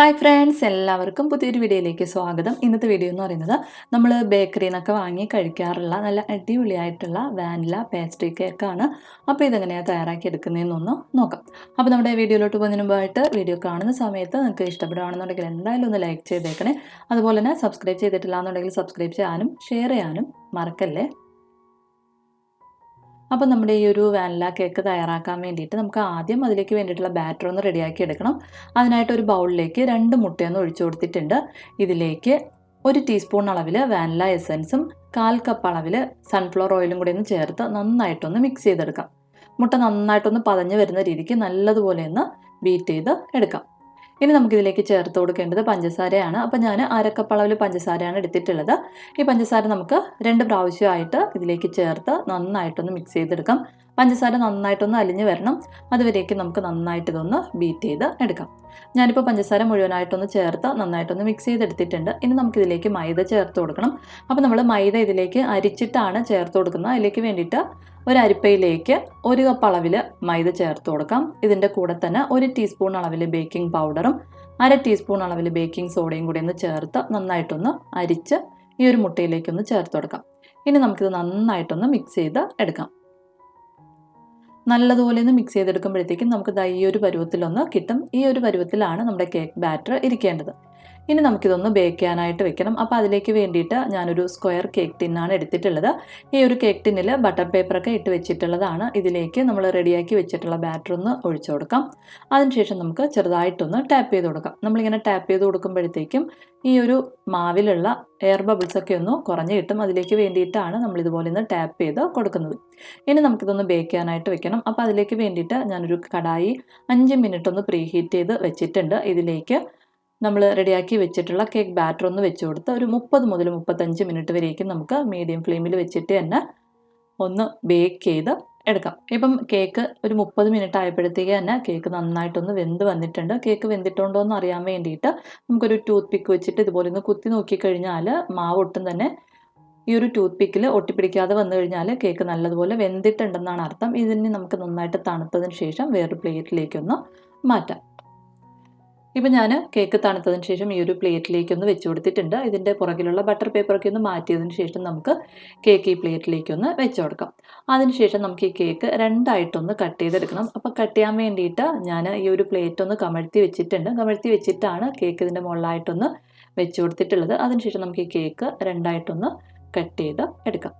Hi friends എല്ലാവർക്കും പുതിയൊരു വീഡിയോയിലേക്ക് സ്വാഗതം. ഇന്നത്തെ വീഡിയോ എന്ന് പറയുന്നത് നമ്മൾ ബേക്കറിയിൽ നിന്നൊക്കെ വാങ്ങി കഴിക്കാറുള്ള നല്ല അടിപൊളിയായിട്ടുള്ള വാനില പേസ്ട്രി കേക്കാണ്. അപ്പോൾ ഇതെങ്ങനെയാണ് തയ്യാറാക്കി എടുക്കുന്നതെന്നൊന്ന് നോക്കാം. അപ്പോൾ നമ്മുടെ വീഡിയോയിലോട്ട് പോകുന്നതിന് മുമ്പായിട്ട് വീഡിയോ കാണുന്ന സമയത്ത് നിങ്ങൾക്ക് ഇഷ്ടപ്പെടുകയാണെന്നുണ്ടെങ്കിൽ എന്തായാലും ഒന്ന് ലൈക്ക് ചെയ്തേക്കണേ. അതുപോലെ തന്നെ സബ്സ്ക്രൈബ് ചെയ്തിട്ടില്ല എന്നുണ്ടെങ്കിൽ സബ്സ്ക്രൈബ് ചെയ്യാനും ഷെയർ ചെയ്യാനും മറക്കല്ലേ? അപ്പോൾ നമ്മുടെ ഈ ഒരു വാനില കേക്ക് തയ്യാറാക്കാൻ വേണ്ടിയിട്ട് നമുക്ക് ആദ്യം അതിലേക്ക് വേണ്ടിയിട്ടുള്ള ബാറ്റർ ഒന്ന് റെഡിയാക്കി എടുക്കണം. അതിനായിട്ട് ഒരു ബൗളിലേക്ക് രണ്ട് മുട്ടയൊന്ന് ഒഴിച്ചു കൊടുത്തിട്ടുണ്ട്. ഇതിലേക്ക് ഒരു ടീസ്പൂൺ അളവിൽ വാനില എസൻസും കാൽ കപ്പ് അളവിൽ സൺഫ്ലവർ ഓയിലും കൂടി ഒന്ന് ചേർത്ത് നന്നായിട്ടൊന്ന് മിക്സ് ചെയ്തെടുക്കാം. മുട്ട നന്നായിട്ടൊന്ന് പതഞ്ഞ് വരുന്ന രീതിക്ക് നല്ലതുപോലെ ഒന്ന് ബീറ്റ് ചെയ്ത് എടുക്കാം. ഇനി നമുക്കിതിലേക്ക് ചേർത്ത് കൊടുക്കേണ്ടത് പഞ്ചസാരയാണ്. അപ്പോൾ ഞാൻ അരക്കപ്പ് അളവിൽ പഞ്ചസാരയാണ് എടുത്തിട്ടുള്ളത്. ഈ പഞ്ചസാര നമുക്ക് രണ്ട് പ്രാവശ്യമായിട്ട് ഇതിലേക്ക് ചേർത്ത് നന്നായിട്ടൊന്ന് മിക്സ് ചെയ്തെടുക്കാം. പഞ്ചസാര നന്നായിട്ടൊന്ന് അലിഞ്ഞ് വരണം. അതുവരേക്കും നമുക്ക് നന്നായിട്ട് ഇതൊന്ന് ബീറ്റ് ചെയ്ത് എടുക്കാം. ഞാനിപ്പോൾ പഞ്ചസാര മുഴുവനായിട്ടൊന്ന് ചേർത്ത് നന്നായിട്ടൊന്ന് മിക്സ് ചെയ്തെടുത്തിട്ടുണ്ട്. ഇനി നമുക്കിതിലേക്ക് മൈദ ചേർത്ത് കൊടുക്കണം. അപ്പോൾ നമ്മൾ മൈദ ഇതിലേക്ക് അരിച്ചിട്ടാണ് ചേർത്ത് കൊടുക്കുന്നത്. അതിലേക്ക് വേണ്ടിയിട്ട് ഒരു അരിപ്പയിലേക്ക് ഒരു കപ്പ് അളവിൽ മൈദ ചേർത്ത് കൊടുക്കാം. ഇതിന്റെ കൂടെ തന്നെ ഒരു ടീസ്പൂൺ അളവിൽ ബേക്കിംഗ് പൗഡറും അര ടീസ്പൂൺ അളവിൽ ബേക്കിംഗ് സോഡയും കൂടി ഒന്ന് ചേർത്ത് നന്നായിട്ടൊന്ന് അരിച്ച് ഈ ഒരു മുട്ടയിലേക്കൊന്ന് ചേർത്ത് കൊടുക്കാം. ഇനി നമുക്കിത് നന്നായിട്ടൊന്ന് മിക്സ് ചെയ്ത് എടുക്കാം. നല്ലതുപോലെ ഒന്ന് മിക്സ് ചെയ്തെടുക്കുമ്പോഴത്തേക്കും നമുക്ക് ഈ ഒരു പരുവത്തിലൊന്ന് കിട്ടും. ഈ ഒരു പരുവത്തിലാണ് നമ്മുടെ കേക്ക് ബാറ്റർ ഇരിക്കേണ്ടത്. ഇനി നമുക്കിതൊന്ന് ബേക്ക് ചെയ്യാനായിട്ട് വെക്കണം. അപ്പോൾ അതിലേക്ക് വേണ്ടിയിട്ട് ഞാനൊരു സ്ക്വയർ കേക്ക് ടിന്നാണ് എടുത്തിട്ടുള്ളത്. ഈ ഒരു കേക്ക് ടിന്നിൽ ബട്ടർ പേപ്പറൊക്കെ ഇട്ട് വെച്ചിട്ടുള്ളതാണ്. ഇതിലേക്ക് നമ്മൾ റെഡിയാക്കി വെച്ചിട്ടുള്ള ബാറ്റർ ഒന്ന് ഒഴിച്ചു കൊടുക്കാം. അതിനുശേഷം നമുക്ക് ചെറുതായിട്ടൊന്ന് ടാപ്പ് ചെയ്ത് കൊടുക്കാം. നമ്മളിങ്ങനെ ടാപ്പ് ചെയ്ത് കൊടുക്കുമ്പോഴത്തേക്കും ഈ ഒരു മാവിലുള്ള എയർ ബബിൾസ് ഒക്കെ ഒന്ന് കുറഞ്ഞു കിട്ടും. അതിലേക്ക് വേണ്ടിയിട്ടാണ് നമ്മൾ ഇതുപോലെ ഒന്ന് ടാപ്പ് ചെയ്ത് കൊടുക്കുന്നത്. ഇനി നമുക്കിതൊന്ന് ബേക്ക് ചെയ്യാനായിട്ട് വെക്കണം. അപ്പോൾ അതിലേക്ക് വേണ്ടിയിട്ട് ഞാനൊരു കടായി അഞ്ച് മിനിറ്റ് ഒന്ന് പ്രീഹീറ്റ് ചെയ്ത് വെച്ചിട്ടുണ്ട്. ഇതിലേക്ക് നമ്മൾ റെഡിയാക്കി വെച്ചിട്ടുള്ള കേക്ക് ബാറ്റർ ഒന്ന് വെച്ച് കൊടുത്ത് ഒരു മുപ്പത് മുതൽ മുപ്പത്തഞ്ച് മിനിറ്റ് വരേക്കും നമുക്ക് മീഡിയം ഫ്ലെയിമിൽ വെച്ചിട്ട് തന്നെ ഒന്ന് ബേക്ക് ചെയ്ത് എടുക്കാം. ഇപ്പം കേക്ക് ഒരു മുപ്പത് മിനിറ്റ് ആയപ്പോഴത്തേക്ക് തന്നെ കേക്ക് നന്നായിട്ടൊന്ന് വെന്ത് വന്നിട്ടുണ്ട്. കേക്ക് വെന്തിട്ടുണ്ടോ എന്ന് അറിയാൻ വേണ്ടിയിട്ട് നമുക്കൊരു ടൂത്ത് പിക്ക് വെച്ചിട്ട് ഇതുപോലെ ഒന്ന് കുത്തി നോക്കിക്കഴിഞ്ഞാൽ മാവ് ഒട്ടും തന്നെ ഈ ഒരു ടൂത്ത് പിക്കിൽ ഒട്ടിപ്പിടിക്കാതെ വന്നു കഴിഞ്ഞാൽ കേക്ക് നല്ലതുപോലെ വെന്തിട്ടുണ്ടെന്നാണ് അർത്ഥം. ഇതിന് നമുക്ക് നന്നായിട്ട് തണുത്തതിന് ശേഷം വേറൊരു പ്ലേറ്റിലേക്കൊന്ന് മാറ്റാം. ഇപ്പം ഞാൻ കേക്ക് തണുത്തതിന് ശേഷം ഈ ഒരു പ്ലേറ്റിലേക്ക് ഒന്ന് വെച്ച് കൊടുത്തിട്ടുണ്ട്. ഇതിന്റെ പുറകിലുള്ള ബട്ടർ പേപ്പറൊക്കെ ഒന്ന് മാറ്റിയതിന് ശേഷം നമുക്ക് കേക്ക് ഈ പ്ലേറ്റിലേക്ക് ഒന്ന് വെച്ച് കൊടുക്കാം. അതിനുശേഷം നമുക്ക് ഈ കേക്ക് രണ്ടായിട്ടൊന്ന് കട്ട് ചെയ്തെടുക്കണം. അപ്പോൾ കട്ട് ചെയ്യാൻ വേണ്ടിയിട്ട് ഞാൻ ഈ ഒരു പ്ലേറ്റ് ഒന്ന് കമഴ്ത്തി വെച്ചിട്ടുണ്ട്. കമഴ്ത്തി വെച്ചിട്ടാണ് കേക്ക് ഇതിന്റെ മുകളിലായിട്ടൊന്ന് വെച്ച് കൊടുത്തിട്ടുള്ളത്. അതിനുശേഷം നമുക്ക് ഈ കേക്ക് രണ്ടായിട്ടൊന്ന് കട്ട് ചെയ്ത് എടുക്കാം.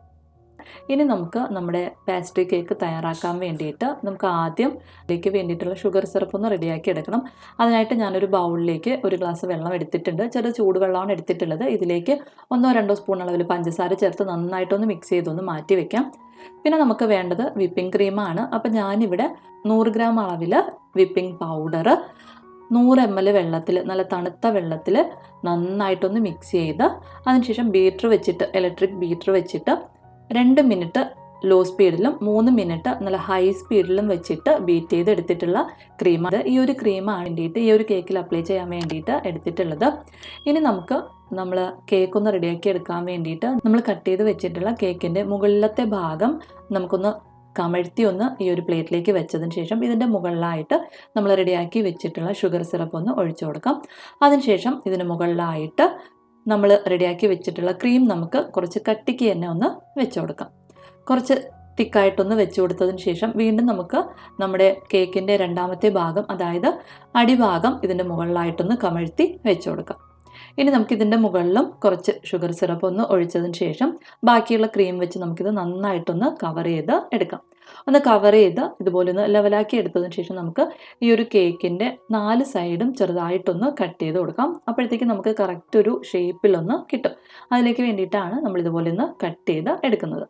ഇനി നമുക്ക് നമ്മുടെ പാസ്ട്രി കേക്ക് തയ്യാറാക്കാൻ വേണ്ടിയിട്ട് നമുക്ക് ആദ്യം ഇതിലേക്ക് വേണ്ടിയിട്ടുള്ള ഷുഗർ സിറപ്പ് ഒന്ന് റെഡിയാക്കി എടുക്കണം. അതിനായിട്ട് ഞാനൊരു ബൗളിലേക്ക് ഒരു ഗ്ലാസ് വെള്ളം എടുത്തിട്ടുണ്ട്. ചെറിയ ചൂടുവെള്ളമാണ് എടുത്തിട്ടുള്ളത്. ഇതിലേക്ക് ഒന്നോ രണ്ടോ സ്പൂൺ അളവിൽ പഞ്ചസാര ചേർത്ത് നന്നായിട്ടൊന്ന് മിക്സ് ചെയ്തൊന്ന് മാറ്റി വെക്കാം. പിന്നെ നമുക്ക് വേണ്ടത് വിപ്പിംഗ് ക്രീമാണ് അപ്പം ഞാനിവിടെ നൂറ് ഗ്രാം അളവിൽ വിപ്പിംഗ് പൗഡർ നൂറ് എം എൽ വെള്ളത്തിൽ നല്ല തണുത്ത വെള്ളത്തിൽ നന്നായിട്ടൊന്ന് മിക്സ് ചെയ്ത് അതിനുശേഷം ബീറ്റർ വെച്ചിട്ട് ഇലക്ട്രിക് ബീറ്റർ വെച്ചിട്ട് രണ്ട് മിനിറ്റ് ലോ സ്പീഡിലും മൂന്ന് മിനിറ്റ് നല്ല ഹൈ സ്പീഡിലും വെച്ചിട്ട് ബീറ്റ് ചെയ്ത് എടുത്തിട്ടുള്ള ക്രീമാണ് ഈ ഒരു ക്രീമാണ് വേണ്ടിയിട്ട് ഈ ഒരു കേക്കിൽ അപ്ലൈ ചെയ്യാൻ വേണ്ടിയിട്ട് എടുത്തിട്ടുള്ളത്. ഇനി നമുക്ക് നമ്മൾ കേക്ക് ഒന്ന് റെഡിയാക്കി എടുക്കാൻ വേണ്ടിയിട്ട് നമ്മൾ കട്ട് ചെയ്ത് വെച്ചിട്ടുള്ള കേക്കിന്റെ മുകളിലത്തെ ഭാഗം നമുക്കൊന്ന് കമഴ്ത്തി ഒന്ന് ഈ ഒരു പ്ലേറ്റിലേക്ക് വെച്ചതിന് ശേഷം ഇതിന്റെ മുകളിലായിട്ട് നമ്മൾ റെഡിയാക്കി വെച്ചിട്ടുള്ള ഷുഗർ സിറപ്പ് ഒന്ന് ഒഴിച്ചു കൊടുക്കാം. അതിനുശേഷം ഇതിന് മുകളിലായിട്ട് നമ്മൾ റെഡിയാക്കി വെച്ചിട്ടുള്ള ക്രീം നമുക്ക് കുറച്ച് കട്ടിക്ക് തന്നെ ഒന്ന് വെച്ച് കൊടുക്കാം. കുറച്ച് തിക്കായിട്ടൊന്ന് വെച്ച് കൊടുത്തതിന് ശേഷം വീണ്ടും നമുക്ക് നമ്മുടെ കേക്കിന്റെ രണ്ടാമത്തെ ഭാഗം അതായത് അടിഭാഗം ഇതിന്റെ മുകളിലായിട്ടൊന്ന് കമഴ്ത്തി വെച്ച് കൊടുക്കാം. ഇനി നമുക്ക് നമുക്കിതിന്റെ മുകളിലും കുറച്ച് ഷുഗർ സിറപ്പ് ഒന്ന് ഒഴിച്ചതിന് ശേഷം ബാക്കിയുള്ള ക്രീം വെച്ച് നമുക്കിത് നന്നായിട്ടൊന്ന് കവർ ചെയ്ത് എടുക്കാം. ഒന്ന് കവർ ചെയ്ത് ഇതുപോലെ ഒന്ന് ലെവലാക്കി എടുത്തതിന് ശേഷം നമുക്ക് ഈ ഒരു കേക്കിന്റെ നാല് സൈഡും ചെറുതായിട്ടൊന്ന് കട്ട് ചെയ്ത് കൊടുക്കാം. അപ്പോഴത്തേക്ക് നമുക്ക് കറക്റ്റ് ഒരു ഷേപ്പിലൊന്ന് കിട്ടും. അതിലേക്ക് വേണ്ടിയിട്ടാണ് നമ്മൾ ഇതുപോലെ ഒന്ന് കട്ട് ചെയ്ത് എടുക്കുന്നത്.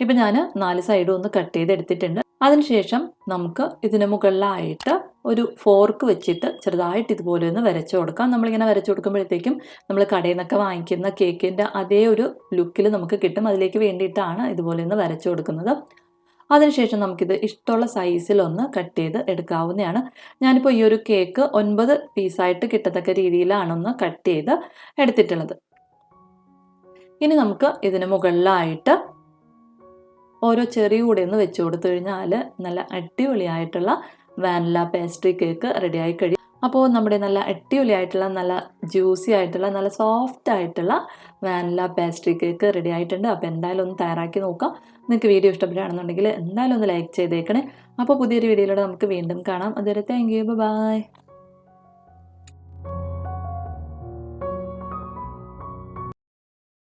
ഇപ്പം ഞാൻ നാല് സൈഡും ഒന്ന് കട്ട് ചെയ്ത് എടുത്തിട്ടുണ്ട്. അതിനുശേഷം നമുക്ക് ഇതിന് മുകളിലായിട്ട് ഒരു ഫോർക്ക് വെച്ചിട്ട് ചെറുതായിട്ട് ഇതുപോലെ ഒന്ന് വരച്ചു കൊടുക്കാം. നമ്മളിങ്ങനെ വരച്ചു കൊടുക്കുമ്പോഴത്തേക്കും നമ്മൾ കടയിൽ നിന്നൊക്കെ വാങ്ങിക്കുന്ന കേക്കിന്റെ അതേ ഒരു ലുക്കിൽ നമുക്ക് കിട്ടും. അതിലേക്ക് വേണ്ടിയിട്ടാണ് ഇതുപോലെ ഒന്ന് വരച്ചു കൊടുക്കുന്നത്. അതിനുശേഷം നമുക്കിത് ഇഷ്ടമുള്ള സൈസിലൊന്ന് കട്ട് ചെയ്ത് എടുക്കാവുന്നതാണ്. ഞാനിപ്പോൾ ഈ ഒരു കേക്ക് ഒൻപത് പീസായിട്ട് കിട്ടത്തക്ക രീതിയിലാണൊന്ന് കട്ട് ചെയ്ത് എടുത്തിട്ടുള്ളത്. ഇനി നമുക്ക് ഇതിന് മുകളിലായിട്ട് ഓരോ ചെറിയ കൂടെ ഒന്ന് വെച്ച് കൊടുത്തു കഴിഞ്ഞാൽ നല്ല അടിപൊളിയായിട്ടുള്ള വാനില പേസ്ട്രി കേക്ക് റെഡിയായി കഴിയും അപ്പോൾ നമ്മുടെ നല്ല അടിപൊളിയായിട്ടുള്ള നല്ല ജ്യൂസി ആയിട്ടുള്ള നല്ല സോഫ്റ്റ് ആയിട്ടുള്ള വാനില പേസ്ട്രി കേക്ക് റെഡി ആയിട്ടുണ്ട്. അപ്പോൾ എന്തായാലും ഒന്ന് തയ്യാറാക്കി നോക്കാം. നിങ്ങൾക്ക് വീഡിയോ ഇഷ്ടപ്പെടുകയാണെന്നുണ്ടെങ്കിൽ എന്തായാലും ഒന്ന് ലൈക്ക് ചെയ്തേക്കണേ. അപ്പോൾ പുതിയൊരു വീഡിയോയിലൂടെ നമുക്ക് വീണ്ടും കാണാം. അതുവരെ താങ്ക് യു ബൈ